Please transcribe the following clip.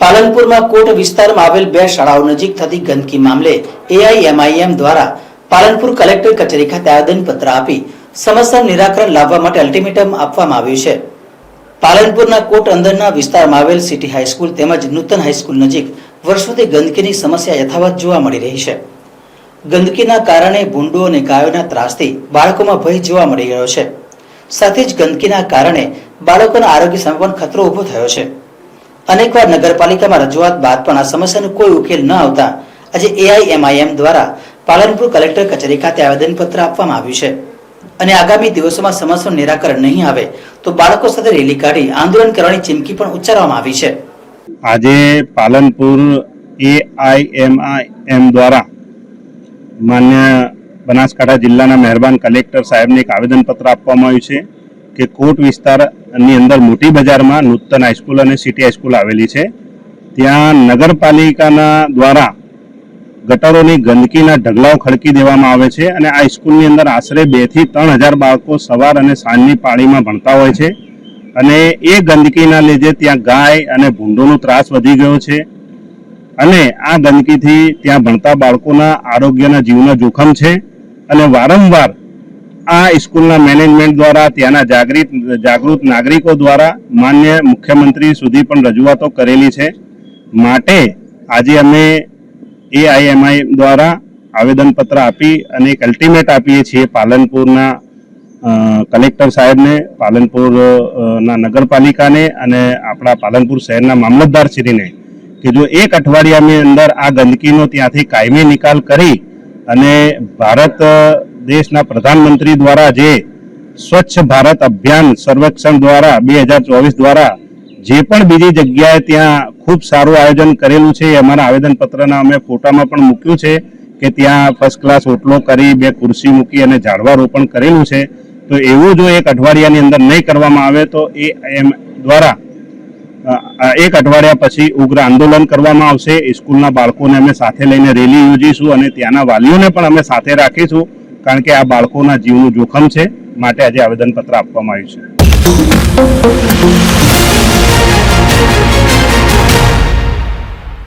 પાલનપુરમાં કોટ વિસ્તારમાં આવેલ બે શાળાઓ નજીક થતી ગંદકી મામલે એઆઈએમઆઈએમ દ્વારા પાલનપુર કલેક્ટર કચેરી ખાતે આવેદનપત્ર આપી સમસ્યાનું નિરાકરણ લાવવા માટે અલ્ટિમેટમ આપવામાં આવ્યું છે. પાલનપુરના કોટ અંદરના વિસ્તારમાં આવેલ સિટી હાઈસ્કૂલ તેમજ નૂતન હાઈસ્કૂલ નજીક વર્ષોથી ગંદકીની સમસ્યા યથાવત જોવા મળી રહી છે. ગંદકીના કારણે ભૂંડો અને ગાયોના ત્રાસથી બાળકોમાં ભય જોવા મળી રહ્યો છે. સાથે જ ગંદકીના કારણે બાળકોના આરોગ્ય સામે પણ ખતરો ઊભો થયો છે. અનેકવાર નગરપાલિકામાં રજૂઆત બાદ પણ આ સમસ્યાનો કોઈ ઉકેલ ન આવતા આજે એઆઈએમઆઈએમ દ્વારા પાલનપુર કલેક્ટર કચેરી ખાતે આવેદનપત્ર આપવામાં આવ્યું છે. અને આગામી દિવસોમાં સમસ્યાનું નિરાકરણ નહીં આવે તો બાળકો સાથે રેલી કાઢી આંદોલન કરવાની ચીમકી પણ ઉચ્ચારવામાં આવી છે. આજે પાલનપુર એઆઈએમઆઈએમ દ્વારા માન્ય બનાસકાંઠા જિલ્લાના મહેરબાન કલેક્ટર સાહેબને એક આવેદનપત્ર આપવામાં આવ્યું છે કે કોટ વિસ્તારની અંદર મોટી બજારમાં નૂતન હાઈસ્કૂલ અને સિટી હાઈસ્કૂલ આવેલી છે. ત્યાં નગરપાલિકાના દ્વારા ગટરોની ગંદકીના ઢગલાઓ ખડકી દેવામાં આવે છે અને આ સ્કૂલની અંદર આશરે બેથી ત્રણ હજાર બાળકો સવાર અને સાંજની પાળીમાં ભણતા હોય છે. અને એ ગંદકીના લીધે ત્યાં ગાય અને ભૂંડોનો ત્રાસ વધી ગયો છે. અને આ ગંદકીથી ત્યાં ભણતા બાળકોના આરોગ્યના જીવના જોખમ છે. અને વારંવાર આ સ્કૂલના મેનેજમેન્ટ દ્વારા ત્યાંના જાગૃત જાગૃત નાગરિકો દ્વારા માન્ય મુખ્યમંત્રી સુધી પણ રજૂઆતો કરેલી છે. માટે આજે અમે એઆઈએમઆઈ દ્વારા આવેદનપત્ર આપી અને એક અલ્ટિમેટ આપીએ છીએ પાલનપુરના કલેક્ટર સાહેબને, પાલનપુરના નગરપાલિકાને અને આપણા પાલનપુર શહેરના મામલતદારશ્રીને કે જો એક અઠવાડિયાની અંદર આ ગંદકીનો ત્યાંથી કાયમી નિકાલ કરી અને ભારત દેશના પ્રધાનમંત્રી દ્વારા જે સ્વચ્છ ભારત અભિયાન સર્વેક્ષણ દ્વારા બે હજાર ચોવીસ દ્વારા જે પણ બીજી જગ્યાએ ત્યાં ખૂબ સારું આયોજન કરેલું છે અમારા આવેદનપત્રના અમે ફોટામાં પણ મૂક્યું છે કે ત્યાં ફર્સ્ટ ક્લાસ ઓટલો કરી, બે ખુરશી મૂકી અને ઝાડવા રોપણ કરેલું છે. તો એવું જો એક અઠવાડિયાની અંદર નહીં કરવામાં આવે તો એ એમ દ્વારા એક અઠવાડિયા પછી ઉગ્ર આંદોલન કરવામાં આવશે. સ્કૂલના બાળકોને અમે સાથે લઈને રેલી યોજીશું અને ત્યાંના વાલીઓને પણ અમે સાથે રાખીશું, કારણ કે આ બાળકોના જીવનું જોખમ છે. માટે આજે આવેદનપત્ર આપવામાં આવ્યું છે.